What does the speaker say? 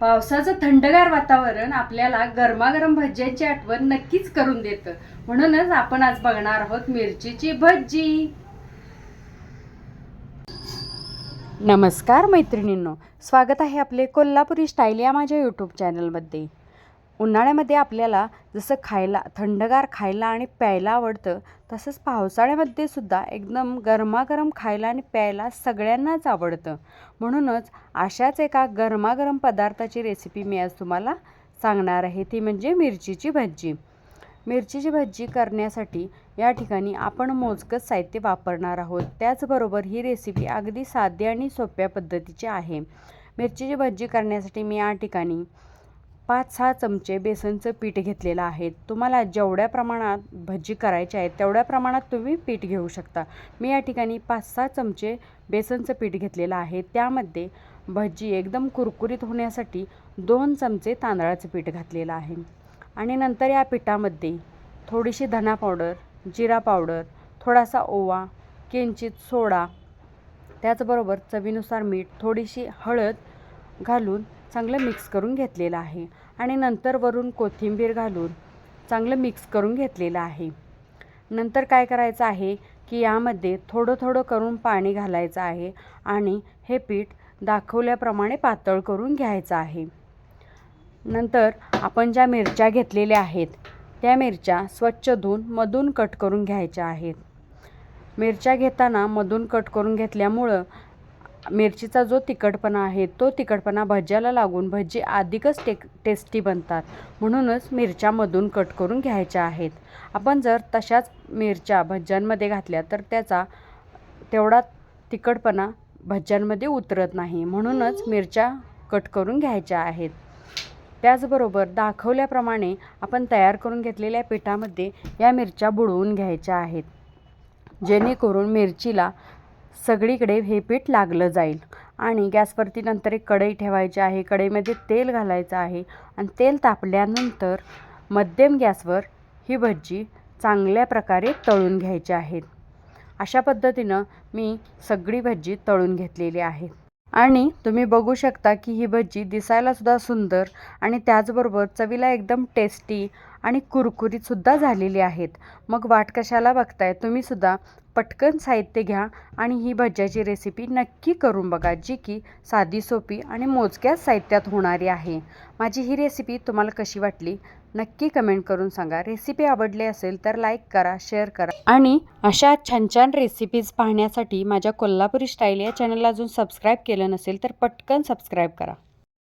पावसाचं थंडगार वातावरण आपल्याला गरमागरम भज्यांची आठवण नक्कीच करून देतं. म्हणूनच आपण आज बघणार आहोत मिरचीची भज्जी. नमस्कार मैत्रिणींनो स्वागत आहे आपले कोल्हापुरी स्टाईल या माझ्या यूट्यूब चॅनलमध्ये उन्हाळ्यामध्ये आपल्याला जसं खायला थंडगार खायला आणि प्यायला आवडतं तसंच पावसाळ्यामध्ये सुद्धा एकदम गरमागरम खायला आणि प्यायला सगळ्यांनाच आवडतं. म्हणूनच अशाच एका गरमागरम पदार्थाची रेसिपी मी आज तुम्हाला सांगणार आहे. ती म्हणजे मिरचीची भजी. मिरचीची भजी करण्यासाठी या ठिकाणी आपण मोजकंच साहित्य वापरणार आहोत. त्याचबरोबर ही रेसिपी अगदी साधी आणि सोप्या पद्धतीची आहे. मिरचीची भज्जी करण्यासाठी मी या ठिकाणी पाच सहा चमचे बेसनचं पीठ घेतलेलं आहे. तुम्हाला जेवढ्या प्रमाणात भजी करायची आहे तेवढ्या प्रमाणात तुम्ही पीठ घेऊ शकता. मी या ठिकाणी पाच सहा चमचे बेसनचं पीठ घेतलेलं आहे. त्यामध्ये भजी एकदम कुरकुरीत होण्यासाठी दोन चमचे तांदळाचं पीठ घातलेलं आहे. आणि नंतर या पिठामध्ये थोडीशी धना पावडर जिरा पावडर थोडासा ओवा किंचित सोडा त्याचबरोबर चवीनुसार मीठ थोडीशी हळद घालून चांगलं मिक्स करून घेतलेलं आहे. आणि नंतर वरून कोथिंबीर घालून चांगलं मिक्स करून घेतलेलं आहे. नंतर काय करायचं आहे की यामध्ये थोडं थोडं करून पाणी घालायचं आहे आणि हे पीठ दाखवल्याप्रमाणे पातळ करून घ्यायचं आहे. नंतर आपण ज्या मिरच्या घेतलेल्या आहेत त्या मिरच्या स्वच्छ धुवून मधून कट करून घ्यायच्या आहेत. मिरच्या घेताना मधून कट करून घेतल्यामुळं मिरचीचा जो तिखटपणा आहे तो तिखटपणा भज्याला लागून भजी अधिकच टे टेस्टी बनतात. म्हणूनच मिरच्यामधून कट करून घ्यायच्या आहेत. आपण जर तशाच मिरच्या भज्यांमध्ये घातल्या तर त्याचा तेवढा तिखटपणा भज्यांमध्ये उतरत नाही. म्हणूनच मिरच्या कट करून घ्यायच्या आहेत. त्याचबरोबर दाखवल्याप्रमाणे आपण तयार करून घेतलेल्या पिठामध्ये या मिरच्या बुडवून घ्यायच्या आहेत. जेणेकरून मिरचीला सगळीकडे हे पीठ लागलं जाईल. आणि गॅसवरती नंतर एक कढई ठेवायची आहे. कढईमध्ये तेल घालायचं आहे. आणि तेल तापल्यानंतर मध्यम गॅसवर ही भज्जी चांगल्या प्रकारे तळून घ्यायची आहेत अशा पद्धतीनं मी सगळी भज्जी तळून घेतलेली आहे. आणि तुम्ही बघू शकता की ही भज्जी दिसायलासुद्धा सुंदर आणि त्याचबरोबर चवीला एकदम टेस्टी आणि कुरकुरीतसुद्धा झालेली आहेत. मग वाट कशाला बघताय? तुम्हीसुद्धा पटकन साहित्य घ्या आणि ही भज्याची रेसिपी नक्की करून बघा जी की साधी सोपी आणि मोजक्याच साहित्यात होणारी आहे. माझी ही रेसिपी तुम्हाला कशी वाटली? नक्की कमेंट करून सांगा. रेसिपी आवडली असेल तर लाईक करा शेअर करा. आणि अशा छान छान रेसिपीज पाहण्यासाठी माझ्या कोल्हापुरी स्टाईल या चॅनलला अजून सबस्क्राईब केलं नसेल तर पटकन सबस्क्राईब करा.